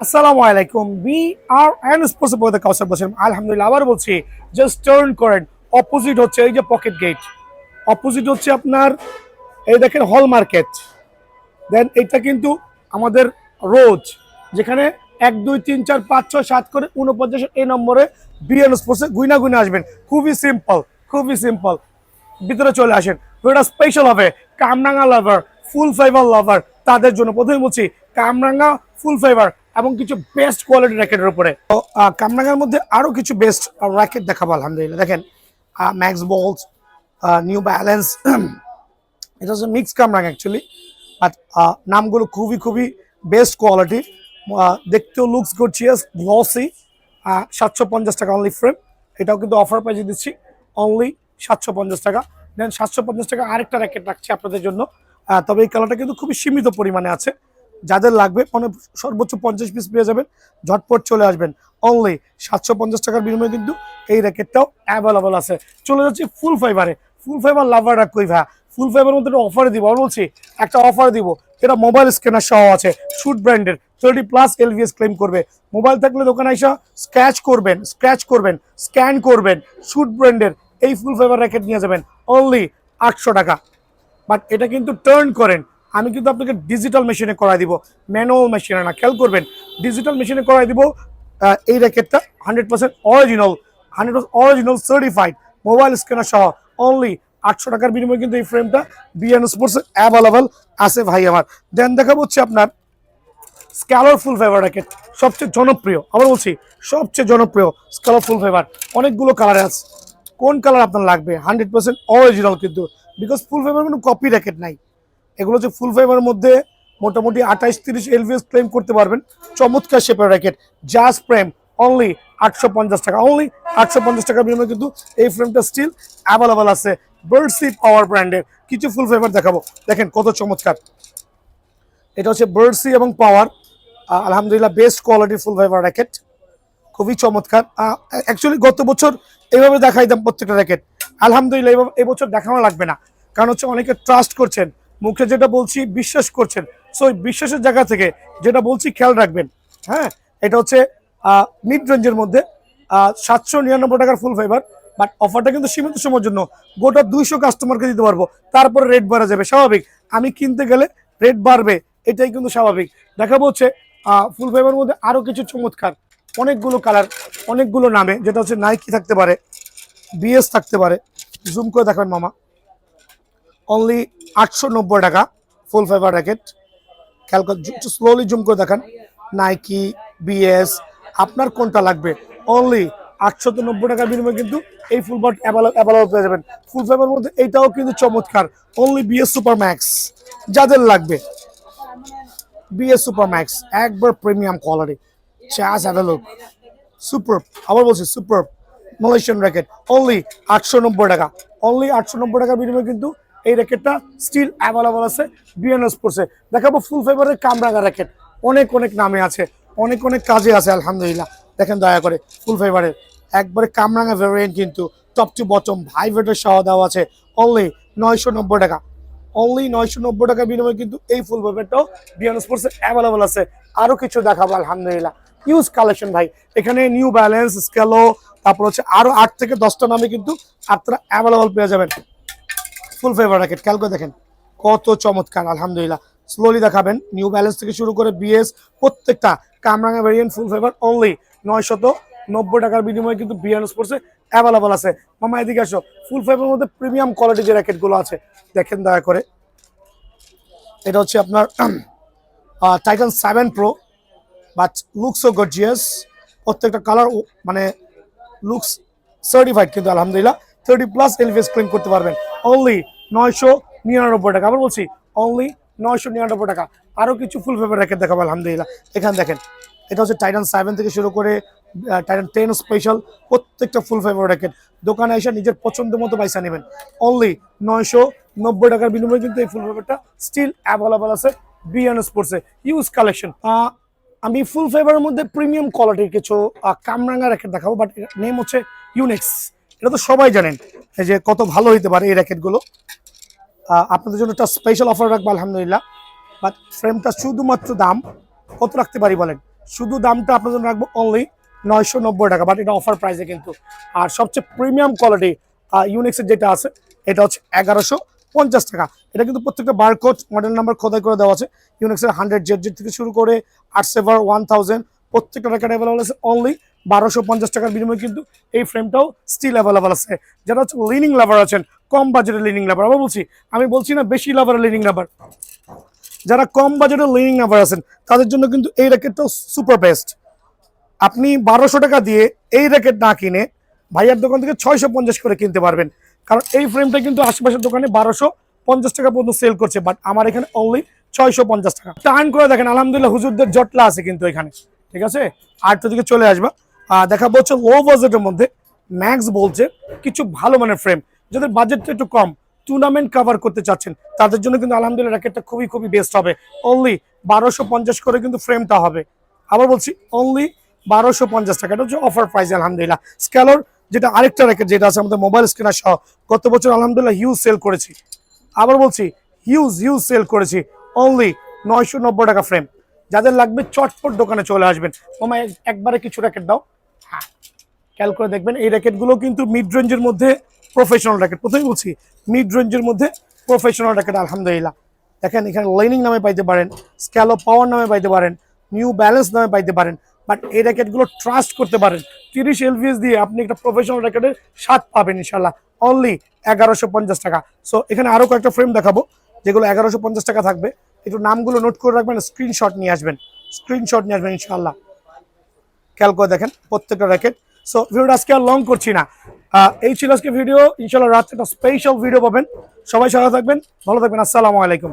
আসসালামু আলাইকুম। বি আর N sports বলতে কাউসার বসেন আলহামদুলিল্লাহ আবার বলছি জাস্ট টার্ন করেন অপোজিট হচ্ছে এই যে পকেট গেট অপোজিট হচ্ছে আপনার, এই দেখেন হল মার্কেট দেন এটা কিন্তু আমাদের রোজ যেখানে এক, দুই, তিন, চার, পাঁচ, ছয়, সাত করে উনপঞ্চাশ এই নম্বরে বিএন স্পোর্টসে গুইনা গুইনা আসবেন। খুবই সিম্পল খুবই সিম্পল ভিতরে চলে আসেন এটা স্পেশাল হবে, কামরাঙ্গা লাভার ফুল ফেভার লাভার তাদের জন্য প্রথমে বলছি, কামরাঙ্গা ফুল ফেভার এবং কিছু বেস্ট কোয়ালিটি র্যাকেটের উপরে। কামরাঙ্গার মধ্যে আরও কিছু বেস্ট র্যাকেট দেখাবো, আলহামদুলিল্লাহ। দেখেন ম্যাক্স বলস নিউ ব্যালেন্স এটা হচ্ছে মিক্স কামরাঙ্গা অ্যাকচুয়ালি বাট নামগুলো খুবই খুবই বেস্ট কোয়ালিটি দেখতেও লুকস গর্জিয়াস গ্লসি সাতশো পঞ্চাশ টাকা অনলি ফ্রেম এটাও কিন্তু অফার প্রাইজে দিচ্ছি অনলি সাতশো পঞ্চাশ টাকা। দেন সাতশো পঞ্চাশ টাকা আরেকটা র্যাকেট রাখছি আপনাদের জন্য। তবে এই কালারটা কিন্তু খুবই সীমিত পরিমাণে আছে। যাদের লাগবে মানে সর্বোচ্চ পঞ্চাশ পিস পেয়ে যাবেন, ঝটপট চলে আসবেন। অনলি সাতশো পঞ্চাশ টাকার বিনিময়ে কিন্তু এই র্যাকেটটাও অ্যাভেলেবল আছে। চলে যাচ্ছি ফুল ফাইবারে ফুল ফাইবার লাভার রাখই ভাই? ফুল ফাইবার মধ্যে একটা অফার দিব আমি বলছি, একটা অফার দিব এটা মোবাইল স্ক্যানার সহ আছে শুট ব্র্যান্ডের thirty plus L V S claim করবে। মোবাইল থাকলে দোকানে এসে স্ক্র্যাচ করবেন স্ক্র্যাচ করবেন স্ক্যান করবেন শুট ব্র্যান্ডের এই ফুল ফাইবার র্যাকেট নিয়ে যাবেন। অনলি আটশো টাকা। বাট এটা কিন্তু টার্ন করেন। আমি কিন্তু আপনাকে ডিজিটাল মেশিনে করাই দিব। ম্যানুয়াল মেশিনে না, খেয়াল করবেন। ডিজিটাল মেশিনে করাই দিব এই র্যাকেটটা hundred percent original hundred percent original certified mobile scanner সহ। অনলি আটশো টাকার বিনিময়ে কিন্তু এই ফ্রেমটা বিএন স্পোর্টস অ্যাভেলেবল আছে ভাই আমার। দেন দেখাবো হচ্ছে আপনার স্ক্যালার ফুল ফেভার র্যাকেট সবচেয়ে জনপ্রিয়। আবার বলছি, সবচেয়ে জনপ্রিয় স্ক্যালার ফুল ফেভার অনেকগুলো কালার আছে। কোন কালার আপনার লাগবে? হান্ড্রেড পার্সেন্ট অরিজিনাল কিন্তু। বিকজ ফুল ফেভার কোনো কপি র্যাকেট নাই। এগুলো হচ্ছে ফুল ফেভারের মধ্যে মোটামুটি আঠাইশ তিরিশ এলভিএস ক্লেম করতে পারবেন। চমৎকার শেপের র্যাকেট জাস্ট ফ্রেম অনলি আটশো পঞ্চাশ টাকা অনলি আটশো পঞ্চাশ টাকার বিনিময়ে কিন্তু এই ফ্রেমটা স্টিল অ্যাভেলেবল আছে বার্ডসি পাওয়ার ব্র্যান্ডের কিছু ফুল ফেভার দেখাবো। দেখেন কত চমৎকার। এটা হচ্ছে বার্ডসি এবং পাওয়ার আলহামদুলিল্লাহ বেস্ট কোয়ালিটির ফুল ফাইবার র্যাকেট খুবই চমৎকার। অ্যাকচুয়ালি গত বছর এইভাবে দেখাইতাম প্রত্যেকটা র্যাকেট আলহামদুলিল্লাহ, এইভাবে এই বছর দেখানো লাগবে না। কারণ হচ্ছে অনেকে ট্রাস্ট করছেন। মুখে যেটা বলছি বিশ্বাস করছেন। সো বিশ্বাসের জায়গা থেকে যেটা বলছি খেয়াল রাখবেন। হ্যাঁ এটা হচ্ছে মিড রেঞ্জের মধ্যে সাতশো নিরানব্বই টাকার ফুল ফাইবার বাট অফারটা কিন্তু সীমিত সময়ের জন্য গোটা দুইশো কাস্টমারকে দিতে পারব। তারপরে রেট বাড়া যাবে। স্বাভাবিক, আমি কিনতে গেলে রেট বাড়বে, এটাই কিন্তু স্বাভাবিক। দেখাবো হচ্ছে ফুল ফাইবার মধ্যে আরও কিছু চমৎকার, অনেকগুলো কালার অনেকগুলো নামে, যেটা হচ্ছে নাইকি থাকতে পারে বিএস থাকতে পারে। জুম করে দেখাবেন মামা। অনলি আটশো নব্বই টাকা ফুল ফাইবার র্যাকেট খেয়াল স্লোলি জুম করে দেখান। নাইকি বিএস আপনার কোনটা লাগবে? অনলি আটশো নব্বই টাকার বিনিময়ে কিন্তু এই ফুল বার অ্যাভেলেবল পেয়ে যাবেন। ফুল ফাইবার মধ্যে এইটাও কিন্তু চমৎকার। অনলি বিএস সুপার ম্যাক্স যাদের লাগবে বিএস সুপার ম্যাক্স একবার premium quality charge available super আবার বলছি সুপার মালয়েশিয়ান র্যাকেট অনলি আটশো নব্বই টাকা। অনলি আটশো নব্বই টাকার বিনিময়ে কিন্তু এই র্যাকেটটা স্টিল অ্যাভেলেবল আছে বিএনএস স্পোর্টসে দেখাবো ফুল ফেভারের কামরাঙা র্যাকেট অনেক অনেক নামে আছে, অনেক অনেক কাজে আছে, আলহামদুলিল্লাহ। দেখেন দয়া করে ফুল ফেভারের একবারে কামরাঙা ভ্যারিয়েন্ট কিন্তু টপ টু বটম ভাইভেটের সহ দেওয়া আছে। অনলি নয়শো নব্বই টাকা। অনলি নয়শো নব্বই টাকার বিনিময়ে কিন্তু এই ফুল ফেভারটাও বিএনএস স্পোর্টসে অ্যাভেলেবল আছে। আরও কিছু দেখাবো, আলহামদুলিল্লাহ। ইউজ কালেকশন ভাই। এখানে নিউ ব্যালেন্স স্কেলো তারপর হচ্ছে আরও আট থেকে দশটা নামে কিন্তু আপনারা অ্যাভেলেবল পেয়ে যাবেন। ফুল ফেভার র্যাকেট খেয়াল করে দেখেন, কত চমৎকার, আলহামদুলিল্লাহ। স্লোলি দেখাবেন নিউ ব্যালেন্স থেকে শুরু করে বিএস প্রত্যেকটা কামরাঙা ভেরিয়েন্ট ফুল ফেভার অনলি নয়শত নব্বই টাকার বিনিময়ে কিন্তু বিএন স্পোর্টসে অ্যাভেলেবল আছে। মামা, এদিকে আসো। ফুল ফেভারের মধ্যে প্রিমিয়াম কোয়ালিটি যে র্যাকেটগুলো আছে, দেখেন দয়া করে। এটা হচ্ছে আপনার Titan seven pro but looks O gorgeous প্রত্যেকটা কালার মানে লুকস সার্টিফাইড কিন্তু, আলহামদুলিল্লাহ। থার্টি প্লাস এলভিএস ক্লেম করতে পারবেন। অনলি নয়শো নিরানব্বই টাকা। আবার বলছি অনলি নয়শো নিরানব্বই টাকা। আরও কিছু ফুল ফেভার র্যাকেট দেখাবো, আলহামদুলিল্লাহ। এখানে দেখেন, এটা হচ্ছে টাইটান সেভেন থেকে শুরু করে টাইটান টেন স্পেশাল প্রত্যেকটা ফুল ফেভার র্যাকেট দোকানে এসে নিজের পছন্দ মতো পয়সা নেবেন। অনলি নয়শো নব্বই টাকার বিনিময়ে কিন্তু এই ফুল ফেভারটা স্টিল অ্যাভেলেবল আছে বিএন স্পোর্টসে ইউজ কালেকশন আমি ফুল ফেভারের মধ্যে প্রিমিয়াম কোয়ালিটির কিছু কামরাঙ্গা র্যাকেট দেখাবো বাট নেম হচ্ছে ইউনিক্স এটা তো সবাই জানেন যে কত ভালো হইতে পারে এই র্যাকেটগুলো। আপনাদের জন্য একটা স্পেশাল অফার রাখব, আলহামদুলিল্লাহ। বাট ফ্রেমটা শুধুমাত্র দাম, কত রাখতে পারি বলেন? শুধু দামটা আপনার জন্য রাখব অনলি নয়শো নব্বই টাকা বাট এটা অফার প্রাইসে কিন্তু। আর সবচেয়ে প্রিমিয়াম কোয়ালিটি ইউনিক্সের যেটা আছে, এটা হচ্ছে এগারোশো পঞ্চাশ টাকা। এটা কিন্তু প্রত্যেকটা বারকোড মডেল নাম্বার খোদাই করে দেওয়া আছে। ইউনিক্সের হান্ড্রেড জেড জেড থেকে শুরু করে আট সেভার ওয়ান থাউজেন্ড প্রত্যেকটা রেকর্ড অ্যাভেলেবল আছে অনলি বারোশো পঞ্চাশ টাকার বিনিময়ে কিন্তু এই ফ্রেমটাও স্টিল অ্যাভেলেবল আছে। যারা হচ্ছে লিনিং লাভার আছেন, কম বাজেটের লিনিং লাভার আবার বলছি, আমি বলছি না বেশি লাভারের লিনিং লাভার যারা কম বাজেটের লিনিং লাভার আছেন, তাদের জন্য কিন্তু এই র্যাকেটটাও সুপার বেস্ট আপনি বারোশো টাকা দিয়ে এই র্যাকেট না কিনে ভাইয়ার দোকান থেকে ছয়শো পঞ্চাশ করে কিনতে পারবেন। কারণ এই ফ্রেমটা কিন্তু আশেপাশের দোকানে বারোশো পঞ্চাশ টাকা পর্যন্ত সেল করছে বাট আমার এখানে অনলি ছয়শো পঞ্চাশ টাকা। টার্ন করে দেখেন, আলহামদুলিল্লাহ হুজুরদের জটলা আছে কিন্তু এখানে। ঠিক আছে? আটটা দিকে চলে আসবা। দেখা হচ্ছে লো বাজেটের মধ্যে ম্যাক্স বলছে কিছু ভালো মানের ফ্রেম যাদের বাজেটটা একটু কম টুর্নামেন্ট কভার করতে চাচ্ছেন, তাদের জন্য কিন্তু আলহামদুলিল্লাহ র্যাকেটটা খুবই খুবই বেস্ট হবে। অনলি বারোশো পঞ্চাশ করে কিন্তু ফ্রেমটা হবে। আবার বলছি অনলি বারোশো পঞ্চাশ টাকা। এটা হচ্ছে অফার প্রাইস আলহামদুলিল্লাহ। স্ক্যালোর যেটা আরেকটা র্যাকেট যেটা আছে আমাদের মোবাইল স্ক্রিনার সহ, গত বছর আলহামদুলিল্লাহ হিউজ সেল করেছি। আবার বলছি হিউজ হিউজ সেল করেছি। অনলি নয়শো নব্বই টাকা ফ্রেম যাদের লাগবে চটপট দোকানে চলে আসবেন। এক- একবারে কিছু র্যাকেট দাও। খেয়াল করে দেখবেন, এই র্যাকেটগুলো কিন্তু মিড রেঞ্জের মধ্যে প্রফেশনাল র্যাকেট প্রথমেই বলছি মিড রেঞ্জের মধ্যে প্রফেশনাল র্যাকেট আলহামদুলিল্লাহ। দেখেন, এখানে লাইনিং নামে পাইতে পারেন স্ক্যালো পাওয়ার নামে পাইতে পারেন নিউ ব্যালেন্স নামে পাইতে পারেন বাট এই র্যাকেটগুলো ট্রাস্ট করতে পারেন। তিরিশ এলভিএস দিয়ে আপনি একটা প্রফেশনাল র্যাকেটের স্বাদ পাবেন ইনশাল্লাহ অনলি এগারোশো পঞ্চাশ টাকা। সো এখানে আরও কয়েকটা ফ্রেম দেখাবো, যেগুলো এগারোশো পঞ্চাশ টাকা থাকবে। একটু নামগুলো নোট করে রাখবেন স্ক্রিনশট নিয়ে আসবেন। স্ক্রিনশট নিয়ে আসবেন ইনশাল্লাহ খেয়াল করে দেখেন, প্রত্যেকটা র্যাকেট সো ভিডিওটা আজকে আর লং করছি না। এই ছিল আজকে ভিডিও ইনশাল্লাহ রাত্রে একটা স্পেশাল ভিডিও পাবেন। সবাই সারা থাকবেন। ভালো থাকবেন। আসসালামু আলাইকুম।